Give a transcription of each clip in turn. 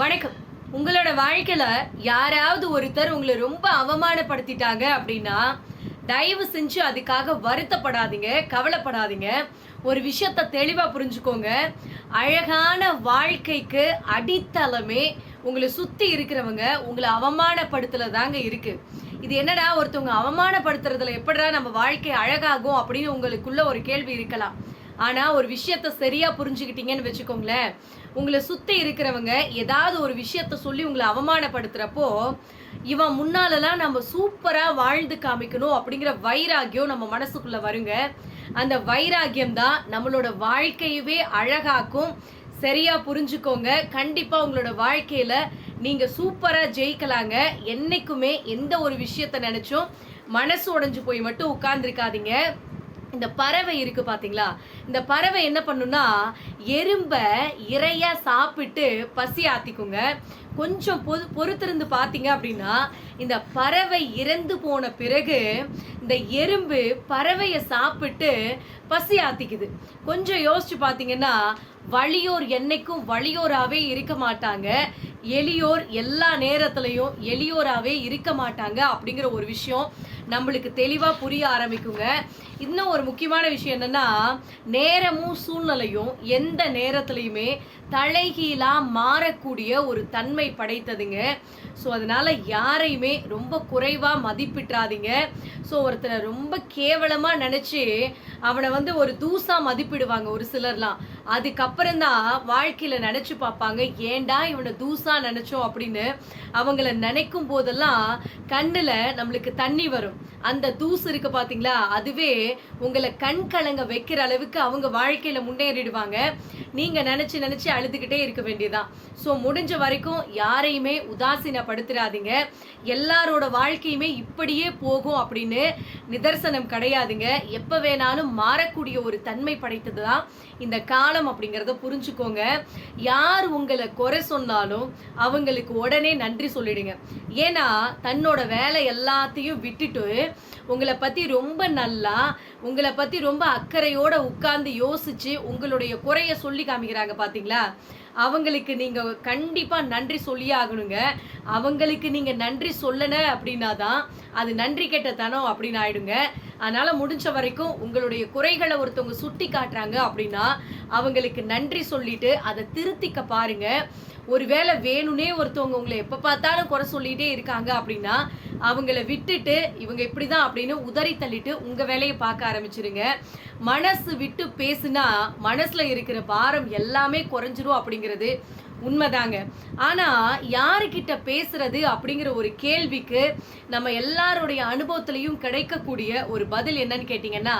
வணக்கம். உங்களோட வாழ்க்கையில யாராவது ஒருத்தர் உங்களை ரொம்ப அவமானப்படுத்திட்டாங்க அப்படின்னா தயவு செஞ்சு அதுக்காக வருத்தப்படாதீங்க கவலைப்படாதீங்க. ஒரு விஷயத்த தெளிவா புரிஞ்சுக்கோங்க. அழகான வாழ்க்கைக்கு அடித்தளமே உங்களை சுத்தி இருக்கிறவங்க உங்களை அவமானப்படுத்தல தாங்க இருக்கு. இது என்னடா ஒருத்தவங்க அவமானப்படுத்துறதுல எப்படிடா நம்ம வாழ்க்கை அழகாகும் அப்படின்னு உங்களுக்குள்ள ஒரு கேள்வி இருக்கலாம். ஆனால் ஒரு விஷயத்த சரியாக புரிஞ்சுக்கிட்டீங்கன்னு வச்சுக்கோங்களேன். உங்களை சுற்றி இருக்கிறவங்க ஏதாவது ஒரு விஷயத்த சொல்லி உங்களை அவமானப்படுத்துகிறப்போ இவன் முன்னாலலாம் நம்ம சூப்பராக வாழ்ந்து காமிக்கணும் அப்படிங்கிற வைராகியம் நம்ம மனசுக்குள்ளே வருங்க. அந்த வைராகியம் தான் நம்மளோட வாழ்க்கையவே அழகாக்கும். சரியாக புரிஞ்சுக்கோங்க. கண்டிப்பாக உங்களோட வாழ்க்கையில் நீங்கள் சூப்பராக ஜெயிக்கலாங்க. என்னைக்குமே எந்த ஒரு விஷயத்த நினச்சும் மனசு உடைஞ்சு போய் மட்டும் உட்கார்ந்துருக்காதீங்க. இந்த பறவை இருக்கு பாத்தீங்களா? இந்த பறவை என்ன பண்ணுன்னா எறும்ப இறையா சாப்பிட்டு பசி ஆத்திக்குங்க. கொஞ்சம் பொது பொறுத்திருந்து பார்த்தீங்க அப்படின்னா இந்த பறவை இறந்து போன பிறகு இந்த எறும்பு பறவையை சாப்பிட்டு பசி ஆத்திக்குது. கொஞ்சம் யோசிச்சு பார்த்தீங்கன்னா வலியோர் என்னைக்கும் வழியோராகவே இருக்க மாட்டாங்க. எளியோர் எல்லா நேரத்துலையும் எளியோராகவே இருக்க மாட்டாங்க அப்படிங்கிற ஒரு விஷயம் நம்மளுக்கு தெளிவாக புரிய ஆரம்பிக்குங்க. இன்னும் ஒரு முக்கியமான விஷயம் என்னன்னா நேரமும் சூழ்நிலையும் எந்த நேரத்துலையுமே தலைகீழாக மாறக்கூடிய ஒரு தன்மை படைத்ததுங்க. ஸோ அதனால் யாரையுமே ரொம்ப குறைவாக மதிப்பிட்றாதீங்க. ஸோ ஒருத்தரை ரொம்ப கேவலமாக நினச்சி அவனை வந்து ஒரு தூசாக மதிப்பிடுவாங்க ஒரு சிலர்லாம். அதுக்கப்புறம் தான் வாழ்க்கையில் நினச்சி பார்ப்பாங்க ஏன்டா இவனை தூசாக நினச்சோம்? அப்படின்னு அவங்கள நினைக்கும் போதெல்லாம் கண்ணில் நம்மளுக்கு தண்ணி வரும். அந்த தூசு இருக்கு பாத்தீங்களா? அதுவே உங்களை கண் கலங்க வைக்கிற அளவுக்கு அவங்க வாழ்க்கையில முன்னேறிடுவாங்க. நீங்க நினைச்சு நினைச்சு அழுதுகிட்டே இருக்க வேண்டியதான் ஸோ முடிஞ்ச வரைக்கும் யாரையுமே உதாசீனப்படுத்துறாதீங்க எல்லாரோட வாழ்க்கையுமே இப்படியே போகும் அப்படின்னு நிதர்சனம் கிடையாதுங்க. எப்ப வேணாலும் மாறக்கூடிய ஒரு தன்மை படைத்தது தான் இந்த காலம் அப்படிங்கிறத புரிஞ்சுக்கோங்க. யார் உங்களை குறை சொன்னாலும் அவங்களுக்கு உடனே நன்றி சொல்லிடுங்க. ஏன்னா தன்னோட வேலை எல்லாத்தையும் விட்டுட்டு உங்களை பற்றி ரொம்ப நல்லா உங்களை பற்றி ரொம்ப அக்கறையோடு உட்கார்ந்து யோசித்து உங்களுடைய குறைய சொல்லி காமிக்கிறாங்க பார்த்தீங்களா அவங்களுக்கு நீங்க கண்டிப்பா நன்றி சொல்லியே ஆகணுங்க. அவங்களுக்கு நீங்க நன்றி சொல்லல அப்படின்னா தான் அது நன்றி கெட்ட தனம் அப்படின்னு ஆயிடுங்க. அதனால முடிஞ்ச வரைக்கும் உங்களுடைய குறைகளை ஒருத்தவங்க சுட்டி காட்டுறாங்க அப்படின்னா அவங்களுக்கு நன்றி சொல்லிட்டு அதை திருத்திக்க பாருங்க. ஒருவேளை வேணும்னே ஒருத்தவங்க உங்களை எப்ப பார்த்தாலும் குறை சொல்லிட்டே இருக்காங்க அப்படின்னா அவங்கள விட்டுட்டு இவங்க இப்படிதான் அப்படின்னு உதறி தள்ளிட்டு உங்க வேலையை பார்க்க ஆரம்பிச்சிருங்க. மனசு விட்டு பேசுனா மனசுல இருக்கிற பாரம் எல்லாமே குறைஞ்சிரும் அப்படிங்கிறது உண்மைதாங்க. ஆனா யாருக்கிட்ட பேசுறது அப்படிங்கிற ஒரு கேள்விக்கு நம்ம எல்லாருடைய அனுபவத்திலையும் கிடைக்கக்கூடிய ஒரு பதில் என்னன்னு கேட்டிங்கன்னா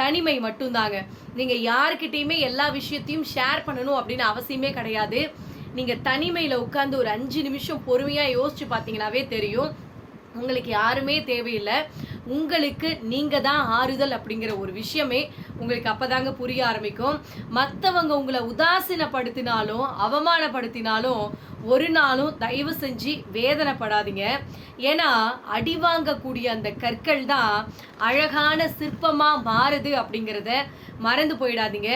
தனிமை மட்டும்தாங்க. நீங்கள் யாருக்கிட்டேயுமே எல்லா விஷயத்தையும் ஷேர் பண்ணணும் அப்படின்னு அவசியமே கிடையாது. நீங்கள் தனிமையில் உட்காந்து ஒரு அஞ்சு நிமிஷம் பொறுமையாக யோசிச்சு பார்த்தீங்கன்னாவே தெரியும். உங்களுக்கு யாருமே தேவையில்லை. உங்களுக்கு நீங்கள் தான் ஆறுதல் அப்படிங்கிற ஒரு விஷயமே உங்களுக்கு அப்பதாங்க புரிய ஆரம்பிக்கும். மற்றவங்க உங்களை உதாசீனப்படுத்தினாலும் அவமானப்படுத்தினாலும் ஒரு நாளும் தயவு செஞ்சு வேதனைப்படாதீங்க. ஏன்னா அடி வாங்கக்கூடிய அந்த கற்கள் தான் அழகான சிற்பமாக மாறுது அப்படிங்கிறத மறந்து போயிடாதீங்க.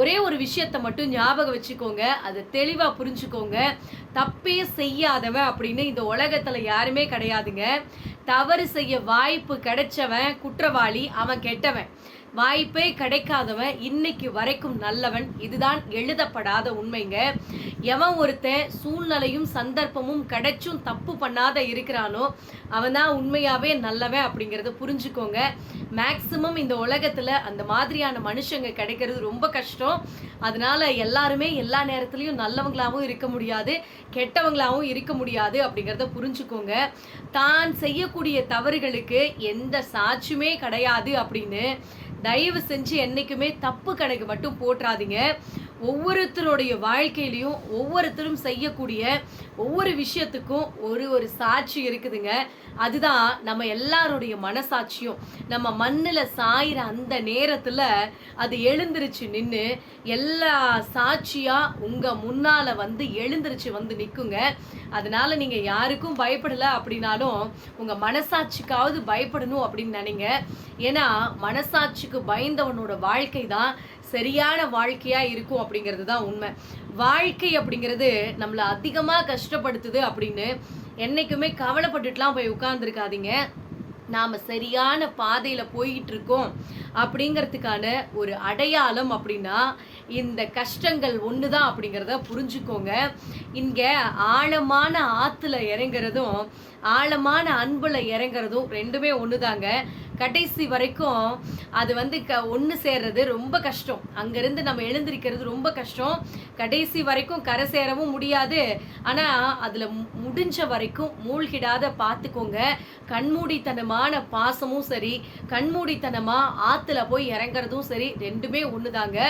ஒரே ஒரு விஷயத்த மட்டும் ஞாபகம் வச்சுக்கோங்க. அதை தெளிவாக புரிஞ்சுக்கோங்க. தப்பே செய்யாதவன் அப்படின்னு இந்த உலகத்தில் யாருமே கிடையாதுங்க. தவறு செய்ய வாய்ப்பு கிடைச்சவன் குற்றவாளி அவன் கெட்டவன். வாய்ப்பே கிடைக்காதவன் இன்னைக்கு வரைக்கும் நல்லவன். இதுதான் எழுதப்படாத உண்மைங்க. எவன் ஒருத்தன் சூழ்நிலையும் சந்தர்ப்பமும் கிடைச்சும் தப்பு பண்ணாத இருக்கிறானோ அவன் தான் உண்மையாவே நல்லவன் அப்படிங்கிறத புரிஞ்சுக்கோங்க. மேக்சிமம் இந்த உலகத்துல அந்த மாதிரியான மனுஷங்க கிடைக்கிறது ரொம்ப கஷ்டம். அதனால எல்லாருமே எல்லா நேரத்துலையும் நல்லவங்களாகவும் இருக்க முடியாது கெட்டவங்களாகவும் இருக்க முடியாது அப்படிங்கிறத புரிஞ்சுக்கோங்க. தான் செய்யக்கூடிய தவறுகளுக்கு எந்த சாட்சியுமே கிடையாது அப்படின்னு தயவு செஞ்சு என்னைக்குமே தப்பு கணக்கு மட்டும் போட்டுறாதீங்க ஒவ்வொருத்தருடைய வாழ்க்கையிலையும் ஒவ்வொருத்தரும் செய்யக்கூடிய ஒவ்வொரு விஷயத்துக்கும் ஒரு ஒரு சாட்சி இருக்குதுங்க. அதுதான் நம்ம எல்லாருடைய மனசாட்சியும். நம்ம மண்ணில் சாயிற அந்த நேரத்தில் அது எழுந்திருச்சு நின்று எல்லா சாட்சியாக உங்கள் முன்னால் வந்து எழுந்திருச்சு வந்து நிற்குங்க அதனால நீங்கள் யாருக்கும் பயப்படலை அப்படின்னாலும் உங்கள் மனசாட்சிக்காவது பயப்படணும் அப்படின்னு நினைங்க. ஏன்னா மனசாட்சிக்கு பயந்தவனோட வாழ்க்கை தான் சரியான வாழ்க்கையா இருக்கும் அப்படிங்கிறது தான் உண்மை. வாழ்க்கை அப்படிங்கிறது நம்மளை அதிகமாக கஷ்டப்படுத்துது அப்படின்னு என்றைக்குமே கவலைப்பட்டுட்டுலாம் போய் உட்கார்ந்துருக்காதீங்க. நாம் சரியான பாதையில் போயிட்டு இருக்கோம் அப்படிங்கிறதுக்கான ஒரு அடையாளம் அப்படின்னா இந்த கஷ்டங்கள் ஒன்று தான் அப்படிங்கிறத புரிஞ்சுக்கோங்க. இங்கே ஆழமான ஆற்றுல இறங்குறதும் ஆழமான அன்புல இறங்குறதும் ரெண்டுமே ஒண்ணுதாங்க. கடைசி வரைக்கும் அது வந்து க ஒன்று சேர்றது ரொம்ப கஷ்டம். அங்கேருந்து நம்ம எழுந்திருக்கிறது ரொம்ப கஷ்டம். கடைசி வரைக்கும் கரை சேரவும் முடியாது. ஆனால் அதில் முடிஞ்ச வரைக்கும் மூழ்கிடாத பார்த்துக்கோங்க கண்மூடித்தனமான பாசமும் சரி கண்மூடித்தனமாக ஆற்றுல போய் இறங்குறதும் சரி ரெண்டுமே ஒன்று தாங்க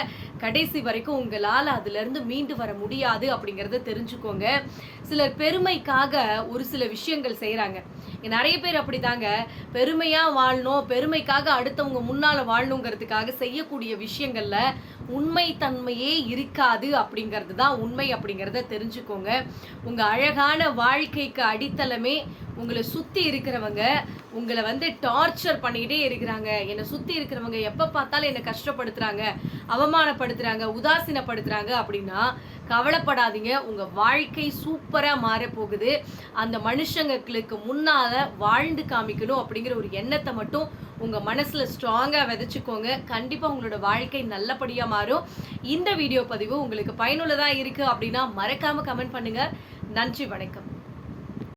கடைசி வரைக்கும் உங்களால் அதுலேருந்து மீண்டு வர முடியாது அப்படிங்கிறத தெரிஞ்சுக்கோங்க. சிலர் பெருமைக்காக ஒரு சில விஷயங்கள் செய்கிறாங்க நிறைய பேர் அப்படிதாங்க. பெருமையாக வாழணும் பெருமைக்காக அடுத்தவங்க முன்னால் வாழணுங்கிறதுக்காக செய்யக்கூடிய விஷயங்கள்ல உண்மைத்தன்மையே இருக்காது அப்படிங்கிறது தான் உண்மை அப்படிங்கிறத தெரிஞ்சுக்கோங்க. உங்க அழகான வாழ்க்கைக்கு அடித்தளமே உங்களை சுத்தி இருக்கிறவங்க உங்களை வந்து டார்ச்சர் பண்ணிக்கிட்டே இருக்கிறாங்க. என்னை சுத்தி இருக்கிறவங்க எப்ப பார்த்தாலும் என்னை கஷ்டப்படுத்துறாங்க அவமானப்படுத்துறாங்க உதாசீனப்படுத்துறாங்க அப்படின்னா கவலைப்படாதீங்க. உங்க வாழ்க்கை சூப்பரா மாற போகுது அந்த மனுஷங்களுக்கு முன்னால வாழ்ந்து காமிக்கணும் அப்படிங்கிற ஒரு எண்ணத்தை மட்டும் உங்க மனசுல ஸ்ட்ராங்கா விதைச்சுக்கோங்க. கண்டிப்பா உங்களோட வாழ்க்கை நல்லபடியா மாறும். இந்த வீடியோ பதிவு உங்களுக்கு பயனுள்ளதா இருக்கு அப்படின்னா மறக்காம கமெண்ட் பண்ணுங்க. நன்றி வணக்கம்.